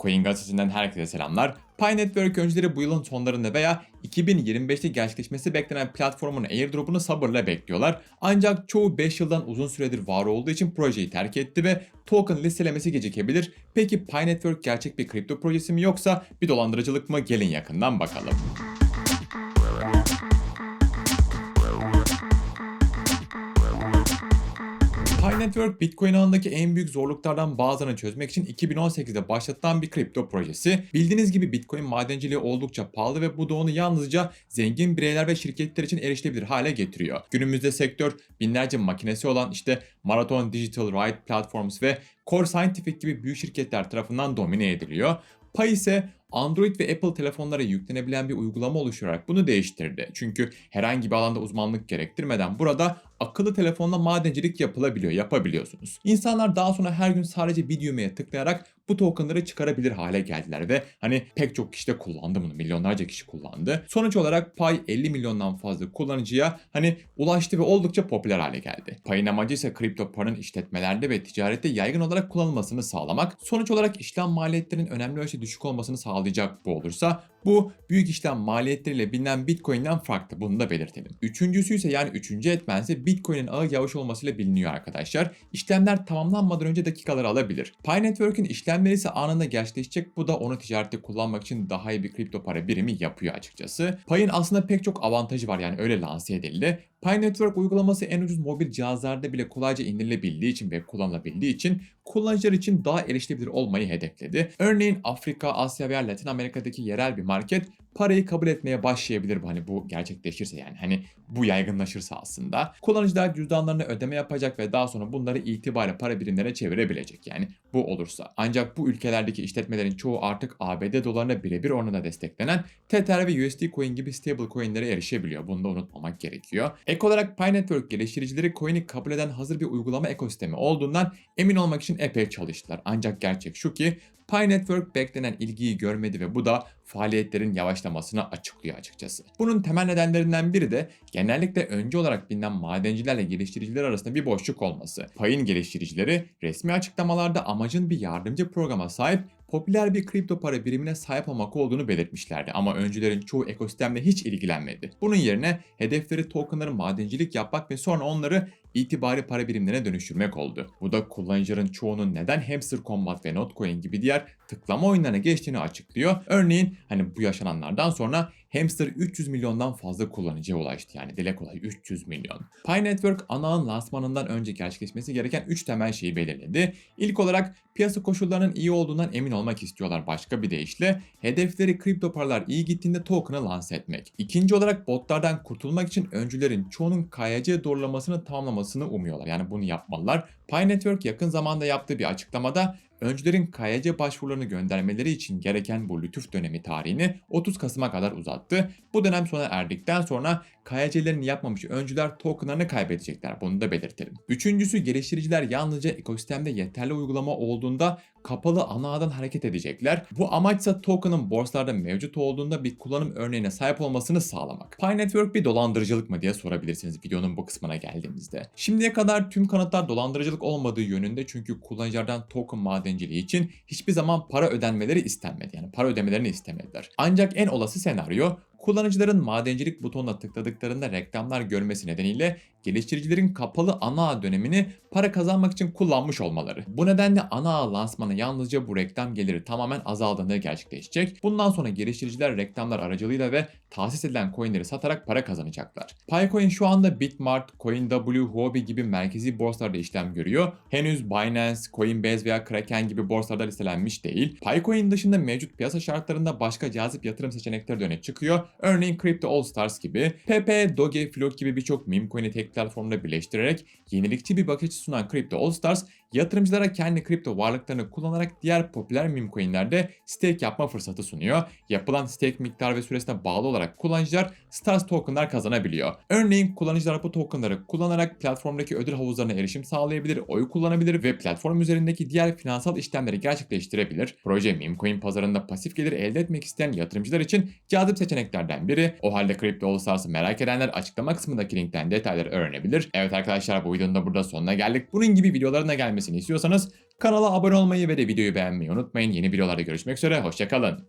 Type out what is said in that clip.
Coin gazetesinden herkese selamlar. Pi Network öncüleri bu yılın sonlarında veya 2025'te gerçekleşmesi beklenen platformun airdrop'unu sabırla bekliyorlar. Ancak çoğu 5 yıldan uzun süredir var olduğu için projeyi terk etti ve token listelemesi gecikebilir. Peki Pi Network gerçek bir kripto projesi mi yoksa bir dolandırıcılık mı? Gelin yakından bakalım. Network Bitcoin ağındaki en büyük zorluklardan bazılarını çözmek için 2018'de başlatılan bir kripto projesi. Bildiğiniz gibi Bitcoin madenciliği oldukça pahalı ve bu da onu yalnızca zengin bireyler ve şirketler için erişilebilir hale getiriyor. Günümüzde sektör binlerce makinesi olan işte Marathon Digital Ride Platforms ve Core Scientific gibi büyük şirketler tarafından domine ediliyor. Pi ise Android ve Apple telefonlara yüklenebilen bir uygulama oluşturarak bunu değiştirdi. Çünkü herhangi bir alanda uzmanlık gerektirmeden burada akıllı telefonla madencilik yapılabiliyor, yapabiliyorsunuz. İnsanlar daha sonra her gün sadece bir düğmeye tıklayarak bu tokenları çıkarabilir hale geldiler ve hani pek çok kişi de kullandı bunu. Milyonlarca kişi kullandı. Sonuç olarak Pi 50 milyondan fazla kullanıcıya hani ulaştı ve oldukça popüler hale geldi. Pi'nin amacı ise kripto paranın işletmelerde ve ticarette yaygın olarak kullanılmasını sağlamak. Sonuç olarak işlem maliyetlerinin önemli ölçüde düşük olmasını sağlayacak bu olursa bu büyük işlem maliyetleriyle bilinen Bitcoin'den farklı. Bunu da belirtelim. Üçüncüsü ise yani üçüncü etmen ise Bitcoin'in ağı yavaş olmasıyla biliniyor arkadaşlar. İşlemler tamamlanmadan önce dakikalar alabilir. Pi Network'ün işlemleri ise anında gerçekleşecek. Bu da onu ticarette kullanmak için daha iyi bir kripto para birimi yapıyor açıkçası. Pi'nin aslında pek çok avantajı var yani öyle lanse edildi. Pi Network uygulaması en ucuz mobil cihazlarda bile kolayca indirilebildiği için ve kullanılabildiği için kullanıcılar için daha erişilebilir olmayı hedefledi. Örneğin Afrika, Asya veya Latin Amerika'daki yerel bir market parayı kabul etmeye başlayabilir hani bu gerçekleşirse yani hani bu yaygınlaşırsa aslında. Kullanıcılar cüzdanlarına ödeme yapacak ve daha sonra bunları itibari para birimlerine çevirebilecek yani bu olursa. Ancak bu ülkelerdeki işletmelerin çoğu artık ABD dolarına birebir oranına desteklenen Tether ve USD Coin gibi stable coinlere erişebiliyor. Bunu da unutmamak gerekiyor. Ek olarak Pi Network geliştiricileri coin'i kabul eden hazır bir uygulama ekosistemi olduğundan emin olmak için epey çalıştılar. Ancak gerçek şu ki Pi Network beklenen ilgiyi görmedi ve bu da faaliyetlerin yavaşlamasını açıklıyor açıkçası. Bunun temel nedenlerinden biri de genellikle önce olarak bilinen madencilerle geliştiriciler arasında bir boşluk olması. Pi'in geliştiricileri resmi açıklamalarda amacın bir yardımcı programa sahip popüler bir kripto para birimine sahip olmak olduğunu belirtmişlerdi ama öncülerin çoğu ekosistemle hiç ilgilenmedi. Bunun yerine hedefleri tokenları madencilik yapmak ve sonra onları itibari para birimlerine dönüştürmek oldu. Bu da kullanıcıların çoğunun neden Hamster Combat ve Notcoin gibi diğer tıklama oyunlarına geçtiğini açıklıyor. Örneğin hani bu yaşananlardan sonra Hamster 300 milyondan fazla kullanıcıya ulaştı. Yani dile kolay 300 milyon. Pi Network ana ağın lansmanından önce gerçekleşmesi gereken 3 temel şeyi belirledi. İlk olarak piyasa koşullarının iyi olduğundan emin olmak istiyorlar başka bir deyişle. Hedefleri kripto paralar iyi gittiğinde token'ı lanse etmek. İkinci olarak botlardan kurtulmak için öncülerin çoğunun KYC doğrulamasını tamamlamasını umuyorlar. Yani bunu yapmalılar. Pi Network yakın zamanda yaptığı bir açıklamada öncülerin KYC başvurularını göndermeleri için gereken bu lütuf dönemi tarihini 30 Kasım'a kadar uzattı. Bu dönem sona erdikten sonra KYC'lerini yapmamış öncüler tokenlarını kaybedecekler. Bunu da belirtelim. Üçüncüsü geliştiriciler yalnızca ekosistemde yeterli uygulama olduğunda kapalı ana ağdan hareket edecekler. Bu amaçsa token'ın borsalarda mevcut olduğunda bir kullanım örneğine sahip olmasını sağlamak. Pi Network bir dolandırıcılık mı diye sorabilirsiniz videonun bu kısmına geldiğimizde. Şimdiye kadar tüm kanıtlar dolandırıcılık olmadığı yönünde çünkü kullanıcılardan token madenciliği için hiçbir zaman para ödenmeleri istenmedi. Yani para ödemelerini istemediler. Ancak en olası senaryo kullanıcıların madencilik butonuna tıkladıklarında reklamlar görmesi nedeniyle geliştiricilerin kapalı ana ağ dönemini para kazanmak için kullanmış olmaları. Bu nedenle ana lansmanı yalnızca bu reklam geliri tamamen azaldığında gerçekleşecek. Bundan sonra geliştiriciler reklamlar aracılığıyla ve tahsis edilen coinleri satarak para kazanacaklar. Picoin şu anda Bitmart, CoinW, Huobi gibi merkezi borsalarda işlem görüyor. Henüz Binance, Coinbase veya Kraken gibi borsalarda listelenmiş değil. Picoin dışında mevcut piyasa şartlarında başka cazip yatırım seçenekleri de öne çıkıyor. Örneğin Crypto All Stars gibi, PP, Doge, Float gibi birçok meme coin'i tek platformda birleştirerek yenilikçi bir bakış sunan Crypto All Stars, yatırımcılara kendi kripto varlıklarını kullanarak diğer popüler meme coin'lerde stake yapma fırsatı sunuyor. Yapılan stake miktarı ve süresine bağlı olarak kullanıcılar Stars tokenlar kazanabiliyor. Örneğin kullanıcılar bu tokenları kullanarak platformdaki ödül havuzlarına erişim sağlayabilir, oy kullanabilir ve platform üzerindeki diğer finansal işlemleri gerçekleştirebilir. Proje meme coin pazarında pasif gelir elde etmek isteyen yatırımcılar için cazip seçeneklerden biri. O halde Crypto All merak edenler açıklama kısmındaki linkten detayları öğrenebilir. Evet arkadaşlar bu videonun da burada sonuna geldik. Bunun gibi videoların da gelmesi gelmesini istiyorsanız kanala abone olmayı ve de videoyu beğenmeyi unutmayın. Yeni videolarda görüşmek üzere, hoşçakalın.